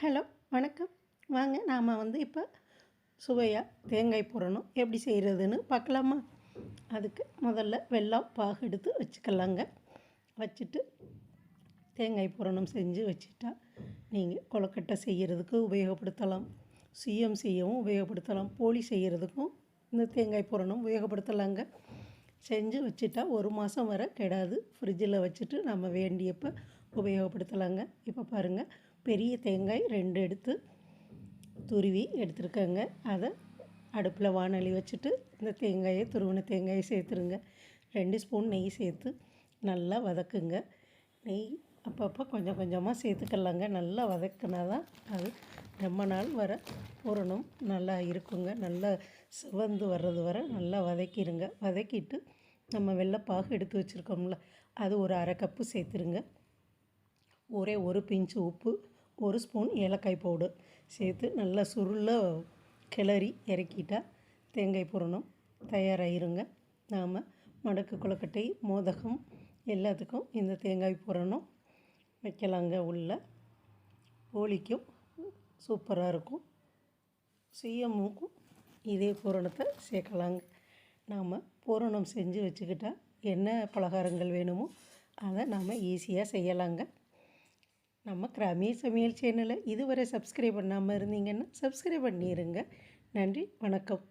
Hello வணக்கம். வாங்க நாம் வந்து இப்போ சுவையாக தேங்காய் போடணும். எப்படி செய்கிறதுன்னு பார்க்கலாமா? அதுக்கு முதல்ல வெள்ளம் பாகு எடுத்து வச்சுக்கலாங்க. வச்சுட்டு தேங்காய் பூரணம் செஞ்சு வச்சுட்டா நீங்கள் கொழுக்கட்டை செய்கிறதுக்கு உபயோகப்படுத்தலாம். சுயம் செய்யவும் உபயோகப்படுத்தலாம். போலி செய்கிறதுக்கும் இந்த தேங்காய் பூரணம் உபயோகப்படுத்தலாங்க. செஞ்சு வச்சுட்டா ஒரு மாதம் வரை கெடாது. ஃப்ரிட்ஜில் வச்சுட்டு நம்ம வேண்டியப்போ உபயோகப்படுத்தலாங்க. இப்போ பாருங்கள் பெரிய தேங்காய் ரெண்டு எடுத்து துருவி எடுத்துருக்கேங்க. அதை அடுப்பில் வானொலி வச்சுட்டு இந்த தேங்காயை துருவின தேங்காயை சேர்த்துருங்க. ரெண்டு ஸ்பூன் நெய் சேர்த்து நல்லா வதக்குங்க. நெய் அப்பப்போ கொஞ்சம் கொஞ்சமாக சேர்த்துக்கலாங்க. நல்லா வதக்குனா தான் அது ரொம்ப நாள் வர பூரணம் நல்லா இருக்குங்க. நல்லா சிவந்து வர்றது வர நல்லா வதக்கிடுங்க வதக்கிட்டு நம்ம வெள்ளைப்பாகு எடுத்து வச்சுருக்கோம்ல அது ஒரு அரை கப்பு சேர்த்துருங்க. ஒரே ஒரு பிஞ்சு உப்பு ஒரு ஸ்பூன் ஏலக்காய் பவுடர் சேர்த்து நல்லா சுருள கிளறி இறக்கிட்டால் தேங்காய் பூரணம் தயாராகிருங்க நாம் மடக்கு கொழுக்கட்டை மோதகம் எல்லாத்துக்கும் இந்த தேங்காய் பூரணம் வைக்கலாங்க. உள்ள போலிக்கும் சூப்பராக இருக்கும். சுயமுக்கும் இதே பூரணத்தை சேர்க்கலாங்க. நாம் பூரணம் செஞ்சு வச்சுக்கிட்டால் என்ன பலகாரங்கள் வேணுமோ அதை நாம் ஈஸியாக செய்யலாங்க. நம்ம கிராமிய சமையல் சேனலை இதுவரை சப்ஸ்கிரைப் பண்ணாமல் இருந்தீங்கன்னா சப்ஸ்கிரைப் பண்ணிடுங்க நன்றி வணக்கம்.